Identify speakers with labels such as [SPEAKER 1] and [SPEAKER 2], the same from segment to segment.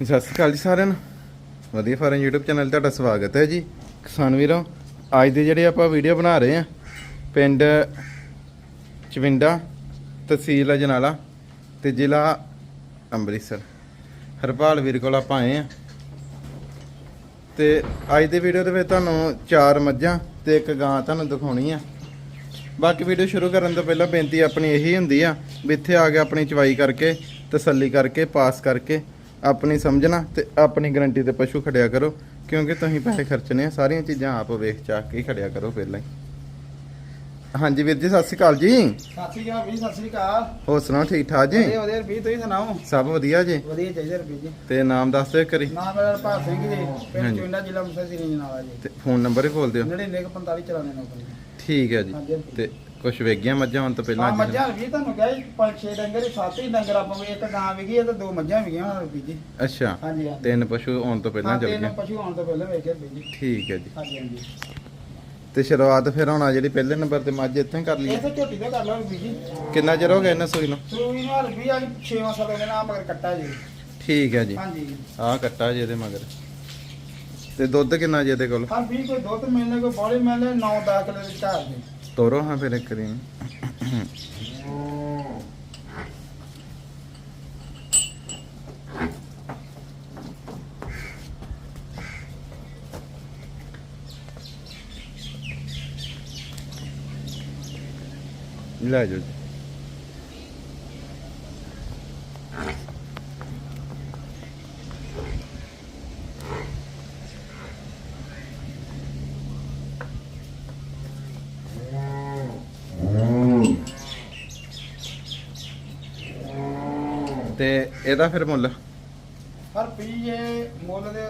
[SPEAKER 1] ਸਤਿ ਸ਼੍ਰੀ ਅਕਾਲ ਜੀ ਸਾਰਿਆਂ ਨੂੰ। ਵਧੀਆ ਫਾਰਮ YouTube ਚੈਨਲ 'ਤੇ ਤੁਹਾਡਾ ਸਵਾਗਤ ਹੈ ਜੀ। ਕਿਸਾਨ ਵੀਰੋ, ਅੱਜ ਦੇ ਜਿਹੜੇ ਆਪਾਂ ਵੀਡੀਓ ਬਣਾ ਰਹੇ ਹਾਂ, ਪਿੰਡ ਚਵਿੰਡਾ, ਤਹਿਸੀਲ ਅਜਨਾਲਾ ਤੇ ਜ਼ਿਲ੍ਹਾ ਅੰਮ੍ਰਿਤਸਰ। ਹਰਪਾਲ ਵੀਰ ਕੋਲ ਆਪਾਂ ਆਏ ਆ ਤੇ ਅੱਜ ਦੀ ਵੀਡੀਓ ਦੇ ਵਿੱਚ ਤੁਹਾਨੂੰ ਚਾਰ ਮੱਝਾਂ ਤੇ ਇੱਕ ਗਾਂ ਤੁਹਾਨੂੰ ਦਿਖਾਉਣੀ ਆ। ਬਾਕੀ ਵੀਡੀਓ ਸ਼ੁਰੂ ਕਰਨ ਤੋਂ ਪਹਿਲਾਂ ਬੇਨਤੀ ਆਪਣੀ ਇਹੀ ਹੁੰਦੀ ਆ, ਵੀ ਇੱਥੇ ਆ ਕੇ ਆਪਣੀ ਚਵਾਈ ਕਰਕੇ, ਤਸੱਲੀ ਕਰਕੇ, ਪਾਸ ਕਰਕੇ ਆਪਣੀ ਸਮਝਣਾ ਤੇ ਆਪਣੀ ਗਰੰਟੀ ਤੇ ਪਸ਼ੂ ਖੜਿਆ ਕਰੋ ਕਿਉਂਕਿ ਤੁਸੀਂ ਪੈਸੇ ਖਰਚਣੇ ਆ ਸਾਰੀਆਂ ਚੀਜ਼ਾਂ ਆਪ ਵੇਖ ਚਾਕ ਕੇ ਖੜਿਆ ਕਰੋ ਪਹਿਲਾਂ ਹੀ। ਹਾਂਜੀ ਵੀਰ ਜੀ ਸਤਿ ਸ਼੍ਰੀ ਅਕਾਲ ਜੀ।
[SPEAKER 2] ਸਤਿ ਸ਼੍ਰੀ ਅਕਾਲ ਵੀ ਸਤਿ ਸ਼੍ਰੀ ਅਕਾਲ।
[SPEAKER 1] ਹੋਰ ਸੁਣਾਓ ਠੀਕ ਠਾਕ ਜੀ?
[SPEAKER 2] ਵਧੀਆ ਵਧੀਆ ਵੀ ਤੁਸੀਂ ਸੁਣਾਓ?
[SPEAKER 1] ਸਭ ਵਧੀਆ ਜੀ।
[SPEAKER 2] ਵਧੀਆ ਚਾਹੀਦਾ ਰੁਪਏ ਜੀ।
[SPEAKER 1] ਤੇ ਨਾਮ ਦੱਸ ਦਿਓ ਕਰੀ
[SPEAKER 2] ਨਾਮ ਮੇਰਾ ਭਾਗ ਸਿੰਘ ਜੀ ਪਿੰਡ। ਚੁੰਡਾ ਜ਼ਿਲ੍ਹਾ ਮੁਕਤਸਰ ਸ੍ਰੀ ਨਾਲਾ ਜੀ।
[SPEAKER 1] ਤੇ ਫੋਨ ਨੰਬਰ ਹੀ ਬੋਲ ਦਿਓ।
[SPEAKER 2] 9945 ਚਲਾਣੇ ਨੇ ਆਪਣੀ
[SPEAKER 1] ਠੀਕ ਹੈ ਜੀ। ਤੇ ਕੁਝ ਵੇਗੀਆਂ ਮੱਝਾਂ ਹੁਣ ਤੋਂ
[SPEAKER 2] ਆ
[SPEAKER 1] ਪਹਿਲਾਂ
[SPEAKER 2] ਮੱਝਾਂ ਵੀ ਤੁਹਾਨੂੰ ਕਿਹਾ ਜੀ ਪੰਜ ਛੇ ਡੰਗਰ ਹੀ, ਸੱਤ ਹੀ ਡੰਗਰ ਆਪਾਂ ਵੀ ਇੱਕ ਗਾਂ ਵਿਗੀ ਹੈ ਤੇ ਦੋ ਮੱਝਾਂ ਵਿਗੀਆਂ ਹੁਣ ਰੁਪਏ ਜੀ
[SPEAKER 1] ਅੱਛਾ
[SPEAKER 2] ਹਾਂਜੀ ਹਾਂਜੀ।
[SPEAKER 1] ਤਿੰਨ ਪਸ਼ੂ ਆਉਣ ਤੋਂ ਪਹਿਲਾਂ
[SPEAKER 2] ਹਾਂ,
[SPEAKER 1] ਚੱਲ
[SPEAKER 2] ਤਿੰਨ
[SPEAKER 1] ਗਏ
[SPEAKER 2] ਪਸ਼ੂ ਆਉਣ ਤੋਂ ਪਹਿਲਾਂ ਵੇਖੇ ਰੁਪਏ ਜੀ
[SPEAKER 1] ਠੀਕ ਹੈ ਜੀ।
[SPEAKER 2] ਹਾਂਜੀ ਹਾਂਜੀ।
[SPEAKER 1] ਤੇ ਸ਼ੁਰੂਆਤ ਫਿਰ ਹੋਣਾ ਜਿਹੜੀ ਪਹਿਲੇ ਨੰਬਰ ਤੇ ਮੱਝ ਇੱਥੇ ਕਰ ਲਈ
[SPEAKER 2] ਇਹ ਤਾਂ ਝੋਟੀ ਦਾ ਕਰ ਲਓ ਰੁਪਏ ਜੀ
[SPEAKER 1] ਕਿੰਨਾ ਚਿਰ ਹੋ ਗਿਆ ਇਹਨਾਂ ਸੂਈ ਨੂੰ?
[SPEAKER 2] ਸੂਈ ਨੂੰ ਰੁਪਏ ਅੱਜ 6 ਸਾਲ ਦੇ ਨਾਮ ਮਗਰ ਕੱਟਾ ਜੀ।
[SPEAKER 1] ਠੀਕ ਹੈ ਜੀ।
[SPEAKER 2] ਹਾਂਜੀ।
[SPEAKER 1] ਆਹ ਕੱਟਾ ਜੀ ਇਹਦੇ ਮਗਰ। ਤੇ ਦੁੱਧ ਕਿੰਨਾ ਜੀ ਇਹਦੇ ਕੋਲ?
[SPEAKER 2] ਹਰ ਵੀ ਕੋਈ ਦੁੱਧ ਮਿਲਣੇ ਕੋਈ ਬੋਲੇ ਮਿਲਣੇ 9 10 ਕਿਲੋ ਦੇ ਘਰ ਦੇ
[SPEAKER 1] ਤੋਰੋ ਹਾਂ ਫਿਰ ਇੱਕ ਦਿਨ ਲੈ ਜਾਓ ਤੇ ਇਹਦਾ ਫਿਰ ਮੁੱਲ?
[SPEAKER 2] ਹਰ ਪੀਏ ਮੁੱਲ ਦੇ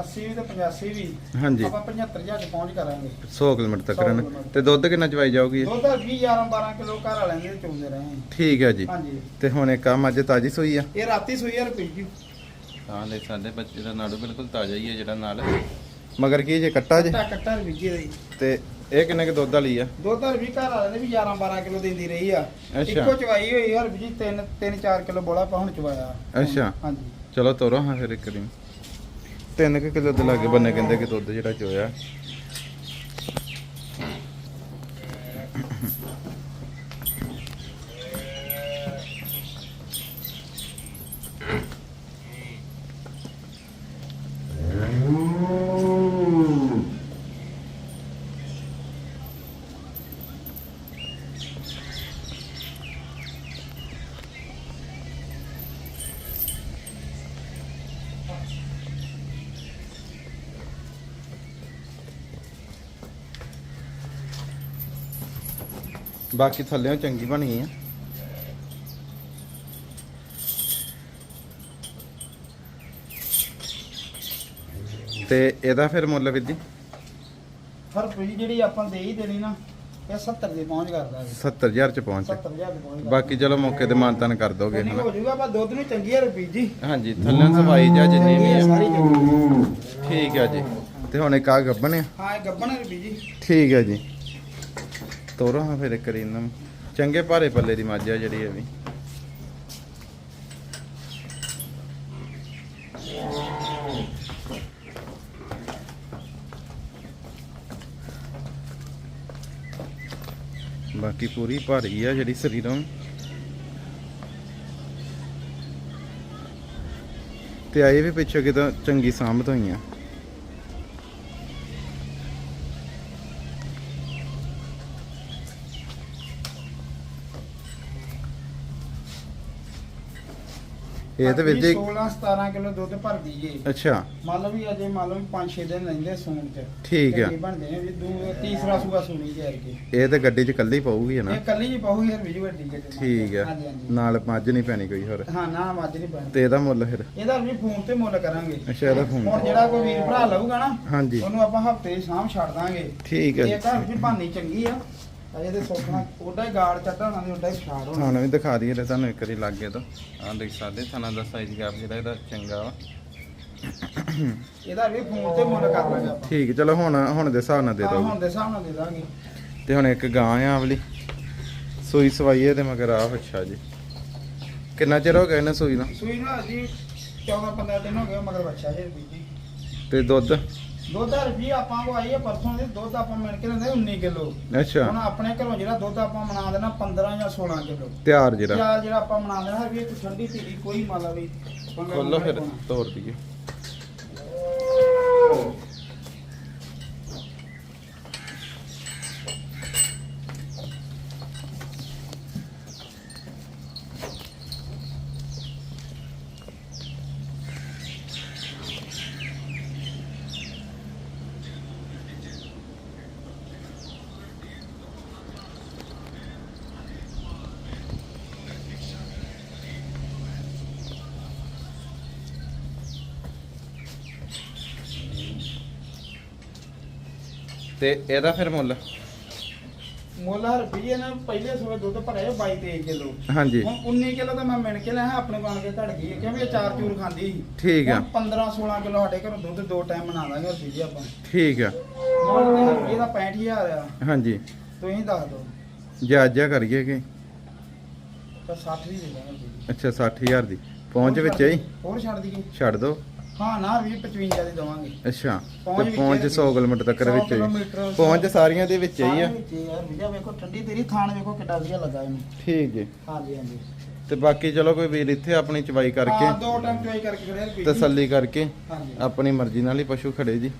[SPEAKER 2] 80 ਵੀ ਤੇ 85 ਵੀ
[SPEAKER 1] ਹਾਂਜੀ।
[SPEAKER 2] ਆਪਾਂ 75000 ਚ ਪਹੁੰਚ ਕਰਾਂਗੇ।
[SPEAKER 1] 100 ਕਿਲੋਮੀਟਰ ਤੱਕ
[SPEAKER 2] 100
[SPEAKER 1] ਰਹਿਣਾ।
[SPEAKER 2] ਕਿਲੋਮੀਟਰ।
[SPEAKER 1] ਤੇ ਦੁੱਧ ਕਿੰਨਾ ਚਵਾਈ ਜਾਊਗੀ? ਇਹ?
[SPEAKER 2] ਦੁੱਧ 20 11 12 ਕਿਲੋ ਘਰ ਵਾਲਿਆਂ ਦੇ ਚੁੰਦੇ ਰਹੇ।
[SPEAKER 1] ਠੀਕ ਹੈ ਜੀ।
[SPEAKER 2] ਹਾਂਜੀ।
[SPEAKER 1] ਤੇ ਹੁਣ ਇੱਕ ਆ ਮੱਝ ਤਾਜੀ ਸੂਈ ਆ?
[SPEAKER 2] ਇਹ ਰਾਤੀ ਸੂਈ ਆ ਰੁਪਏ ਜੀ।
[SPEAKER 1] ਹਾਂ ਦੇ ਸਾਡੇ ਬੱਚੇ ਦਾ ਨਾੜੂ ਬਿਲਕੁਲ ਤਾਜ਼ਾ ਹੀ ਹੈ ਜਿਹੜਾ ਨਾਲ। ਮਗਰ ਕੀ ਜੇ ਕੱਟਾ ਜੇ?
[SPEAKER 2] ਕੱਟਾ ਕੱਟਾ ਰੁਪਏ ਜੀ ਦਾ ਜੀ।
[SPEAKER 1] ਤੇ ਇਹ ਕਿੰਨੇ ਕੁ ਦੁੱਧ ਵਾਲੀ ਆ?
[SPEAKER 2] ਦੁੱਧ ਵੀ ਘਰ ਵਾਲਿਆਂ ਦੇ ਵੀ 11 12 ਕਿਲੋ ਦਿੰਦੀ ਰਹੀ ਆ।
[SPEAKER 1] ਅੱਛਾ।
[SPEAKER 2] ਇੱਕੋ ਚਵਾਈ ਹੋਈ ਹਰ ਜੀ 3 3 4 ਕਿਲੋ ਬੋਲਾ ਪਾ ਹੁਣ ਚਵਾਇਆ।
[SPEAKER 1] ਅੱਛਾ।
[SPEAKER 2] ਹਾਂਜੀ।
[SPEAKER 1] ਚਲੋ ਤੋਰੋ ਹਾਂ ਫਿਰ ਇੱਕ ਦਿਨ ਤਿੰਨ ਕੁ ਕਿਲੋ ਦੇ ਲਾਗੇ ਬੰਨੇ ਕਹਿੰਦੇ ਕਿ ਦੁੱਧ ਜਿਹੜਾ ਚੋਇਆ। ਬਾਕੀ ਥੱਲੇੋਂ ਚੰਗੀ ਬਣੀ ਆ। ਤੇ ਇਹਦਾ ਫਿਰ ਮੁੱਲ ਵੀਰ ਜੀ
[SPEAKER 2] ਹਰ ਰੁਪਏ ਜਿਹੜੀ ਆਪਾਂ ਦੇ ਹੀ ਦੇਣੀ ਨਾ ਇਹ 70 ਦੇ ਪਹੁੰਚ ਕਰਦਾ ਜੀ।
[SPEAKER 1] 70000 ਚ ਪਹੁੰਚ।
[SPEAKER 2] 70000 ਦੇ ਪਹੁੰਚ
[SPEAKER 1] ਬਾਕੀ ਚਲੋ ਮੌਕੇ ਤੇ ਮਾਨਤਨ ਕਰ ਦੋਗੇ
[SPEAKER 2] ਨਹੀਂ ਹੋ ਜਾਊਗਾ ਪਰ ਦੁੱਧ ਨੂੰ ਚੰਗੀ ਆ ਰੁਪਏ ਜੀ
[SPEAKER 1] ਹਾਂਜੀ ਥੱਲੇ ਸਫ਼ਾਈ ਜਾਂ ਜਿੰਨੀ ਵੀ ਆ।
[SPEAKER 2] ਸਾਰੀ ਚੰਗੀ।
[SPEAKER 1] ਠੀਕ ਹੈ ਜੀ। ਤੇ ਹੁਣ ਇੱਕ ਆ ਗੱਬਣ ਆ।
[SPEAKER 2] ਹਾਂ ਇਹ ਗੱਬਣ ਰੁਪਏ ਜੀ
[SPEAKER 1] ਠੀਕ ਹੈ ਜੀ। ਤੋਰੋ ਹਾਂ ਫਿਰ ਇੱਕ ਵਾਰੀ ਨੂੰ। ਚੰਗੇ ਭਾਰੇ ਪੱਲੇ ਦੀ ਮੱਝ ਆ ਜਿਹੜੀ ਇਹ ਵੀ। ਬਾਕੀ ਪੂਰੀ ਭਾਰੀ ਆ ਜਿਹੜੀ ਸਰੀਰੋਂ। ਤੇ ਆਏ ਵੀ ਪਿੱਛੇ ਕਿਤੇ ਚੰਗੀ ਸਾਂਭਤ ਹੋਈਆਂ। ਇਹ ਤੇ ਵਿੱਚ
[SPEAKER 2] 16 17 ਕਿਲੋ ਦੁੱਧ ਭਰਦੀ ਜੇ
[SPEAKER 1] ਅੱਛਾ।
[SPEAKER 2] ਮੰਨ ਲਓ ਵੀ ਅਜੇ ਮੰਨ ਲਓ 5-6 ਦਿਨ ਲੈਂਦੇ ਸੂਣ ਚ।
[SPEAKER 1] ਠੀਕ ਆ।
[SPEAKER 2] ਚੰਗੇ ਬਣਦੇ ਨੇ ਵੀ ਦੂ ਤੀਸਰਾ ਸੂਆ ਸੂਣੀ ਜੇ ਅਰਗੇ
[SPEAKER 1] ਇਹ ਤੇ ਗੱਡੀ 'ਚ ਕੱਲੀ ਪਊਗੀ ਨਾ?
[SPEAKER 2] ਇਹ ਕੱਲੀ ਜੀ ਪਾਹੂ ਯਾਰ ਵਿਜੂ ਵੱਡੀ ਜੇ
[SPEAKER 1] ਠੀਕ ਆ।
[SPEAKER 2] ਹਾਂਜੀ ਹਾਂਜੀ।
[SPEAKER 1] ਨਾਲ ਮੱਝ ਨਹੀਂ ਪੈਣੀ ਕੋਈ ਹੋਰ।
[SPEAKER 2] ਹਾਂ ਨਾ ਮੱਝ ਨਹੀਂ ਪੈਣੀ।
[SPEAKER 1] ਤੇ ਇਹਦਾ ਮੁੱਲ ਫਿਰ?
[SPEAKER 2] ਇਹਦਾ ਵੀ ਫੋਨ ਤੇ ਮੁੱਲ ਕਰਾਂਗੇ।
[SPEAKER 1] ਅੱਛਾ ਇਹਦਾ
[SPEAKER 2] ਹੁਣ
[SPEAKER 1] ਫੋਨ
[SPEAKER 2] ਜਿਹੜਾ ਕੋਈ ਵੀਰ ਭਰਾ ਲਊਗਾ ਨਾ
[SPEAKER 1] ਹਾਂਜੀ।
[SPEAKER 2] ਉਹਨੂੰ ਆਪਾਂ ਹਫ਼ਤੇ ਸ਼ਾਮ ਛੱਡ ਦਾਂਗੇ।
[SPEAKER 1] ਠੀਕ ਹੈ
[SPEAKER 2] ਇਹ ਘਰ ਦੀ ਭਾਨੀ ਚੰਗੀ ਆ। ਤੇ ਸੋਖਣਾ ਉਹਦਾ ਹੀ ਗਾੜ ਚੱਟਾਣਾ ਤੇ ਉਹਦਾ ਹੀ ਛਾੜ ਹੋਣਾ।
[SPEAKER 1] ਵੀ ਦਿਖਾ ਦਈਏ ਤੇ ਤੁਹਾਨੂੰ ਇੱਕ ਵਾਰੀ ਲੱਗੇ ਤੋਂ। ਆਹ ਦੇਖ ਸਕਦੇ ਥਾਣਾ ਦਾ ਸਾਈਜ਼ ਗੈਪ ਜਿਹੜਾ ਇਹਦਾ ਚੰਗਾ ਵਾ।
[SPEAKER 2] ਇਹਦਾ ਵੀ ਫੋਨ ਤੇ ਮੁੱਲ ਕਰ ਲਾਂਗੇ ਆਪਾਂ।
[SPEAKER 1] ਠੀਕ ਚਲੋ ਹੁਣ ਹੁਣ ਦੇ ਹਿਸਾਬ ਨਾਲ ਦੇ
[SPEAKER 2] ਹਾਂ,
[SPEAKER 1] ਦਿਓ।
[SPEAKER 2] ਹੁਣ ਦੇ ਹਿਸਾਬ ਨਾਲ ਦੇ ਦਾਂਗੇ।
[SPEAKER 1] ਤੇ ਹੁਣ ਇੱਕ ਗਾਂ ਆ ਆਵਲੀ ਸੂਈ ਸਵਾਈ ਇਹਦੇ ਮਗਰ ਆ ਅੱਛਾ ਜੀ। ਕਿੰਨਾ ਚਿਰ ਹੋ ਗਿਆ ਇਹਨੇ ਸੂਈ ਨੂੰ?
[SPEAKER 2] ਸੂਈ ਨੂੰ ਜੀ 14 15 ਦਿਨ ਹੋ ਗਏ ਮਗਰ ਬੱਚਾ ਜੀ
[SPEAKER 1] ਤੇ ਦੁੱਧ?
[SPEAKER 2] ਦੁੱਧ ਆਪਾਂ ਕੋ ਆਈ ਹੈ ਪਰਸੋਂ ਦੇ ਦੁੱਧ ਆਪਾਂ ਮਿਣ ਕੇ ਲੈਂਦੇ 19 ਕਿਲੋ।
[SPEAKER 1] ਅੱਛਾ।
[SPEAKER 2] ਹੁਣ ਆਪਣੇ ਘਰੋਂ ਜਿਹੜਾ ਦੁੱਧ ਆਪਾਂ ਮਨਾ ਦੇਣਾ 15 ਜਾਂ 16 ਕਿਲੋ।
[SPEAKER 1] ਤਿਆਰ ਜਿਹੜਾ।
[SPEAKER 2] ਜਿਹੜਾ ਆਪਾਂ ਮਨਾ ਦੇਣਾ ਹੈ ਵੀ ਇੱਕ ਠੰਡੀ ਧੀਰੀ ਕੋਈ ਮਾਲਾ ਵੀ ਪੰਗਾ
[SPEAKER 1] ਖੋਲੋ
[SPEAKER 2] ਨਹੀਂ
[SPEAKER 1] ਫਿਰ
[SPEAKER 2] ਪਾਉਣਾ।
[SPEAKER 1] ਤੋੜ ਦਈਏ। ਤੇ ਇਹਦਾ ਫਿਰ ਮੁੱਲ?
[SPEAKER 2] ਮੁੱਲ ਪਹਿਲੇ ਸਵੇਰ ਦੁੱਧ ਭਰਿਆ 22 23 ਕਿਲੋ।
[SPEAKER 1] ਹਾਂਜੀ।
[SPEAKER 2] ਹੁਣ 19 ਕਿਲੋ ਤਾਂ ਮੈਂ ਮਿਣ ਕੇ ਲਿਆ ਆਪਣੇ ਬਣ ਕੇ ਧੜ ਗਈ। ਕਿਉਂਕਿ ਇਹ ਚਾਰ ਚੂਰ ਖਾਂਦੀ ਸੀ।
[SPEAKER 1] ਠੀਕ ਆ।
[SPEAKER 2] ਹੁਣ 15 16 ਕਿਲੋ ਸਾਡੇ ਘਰੋਂ ਦੁੱਧ ਦੋ ਟਾਈਮ ਬਣਾ ਦਾਂਗੇ ਰੁਪਏ ਜੀ ਆਪਾਂ।
[SPEAKER 1] ਠੀਕ ਆ।
[SPEAKER 2] ਮੁੱਲ ਤੇ ਰੁਪਏ ਦਾ 65000 ਆ।
[SPEAKER 1] ਹਾਂਜੀ।
[SPEAKER 2] ਤੁਸੀਂ ਦੱਸ ਦਿਓ।
[SPEAKER 1] ਜਾਇਜ਼ਾ ਕਰੀਏ ਕਿ?
[SPEAKER 2] ਤਾਂ 60 ਵੀ ਦੇ ਦਾਂਗੇ। ਰੁਪਏ ਜੀ।
[SPEAKER 1] ਅੱਛਾ 60000 ਦੀ। ਪਹੁੰਚ ਵਿੱਚ ਹੀ
[SPEAKER 2] ਹੋਰ ਛੱਡ ਦਈਏ।
[SPEAKER 1] ਛੱਡ ਦੋ।
[SPEAKER 2] ਹਾਂ ਨਾ 20 55 ਦੀ ਦਵਾਂਗੇ।
[SPEAKER 1] ਅੱਛਾ
[SPEAKER 2] ਪਹੁੰਚ
[SPEAKER 1] ਤੇ
[SPEAKER 2] ਵਿੱਚ
[SPEAKER 1] ਪਹੁੰਚ
[SPEAKER 2] ਹੀ
[SPEAKER 1] 100 ਕਿਲੋਮੀਟਰ ਤੱਕ
[SPEAKER 2] ਸੌ
[SPEAKER 1] ਵਿੱਚ ਹੀ।
[SPEAKER 2] ਕਿਲੋਮੀਟਰ,
[SPEAKER 1] ਪਹੁੰਚ ਸਾਰੀਆਂ ਦੇ ਵਿੱਚ ਹੀ ਆ।
[SPEAKER 2] ਸਾਰੇ ਵਿੱਚ ਹੀ ਯਾਰ ਵੀਜ਼ਾ ਵੇਖੋ ਠੰਡੀ ਤੇਰੀ ਥਾਣ ਵੇਖੋ ਕਿੱਡਾ ਵਧੀਆ ਲੱਗਾ ਇਹਨੂੰ।
[SPEAKER 1] ਠੀਕ ਜੀ।
[SPEAKER 2] ਹਾਂਜੀ ਹਾਂਜੀ।
[SPEAKER 1] ਤੇ ਬਾਕੀ ਚਲੋ ਕੋਈ ਵੀਰ ਇੱਥੇ ਆਪਣੀ ਚਵਾਈ
[SPEAKER 2] ਹਾਂ
[SPEAKER 1] ਕਰਕੇ
[SPEAKER 2] ਦੋ ਟਾਈਮ।
[SPEAKER 1] ਤਸੱਲੀ ਕਰਕੇ ਆਪਣੀ ਮਰਜ਼ੀ ਨਾਲ ਹੀ ਪਸ਼ੂ ਖੜੇ ਜੀ।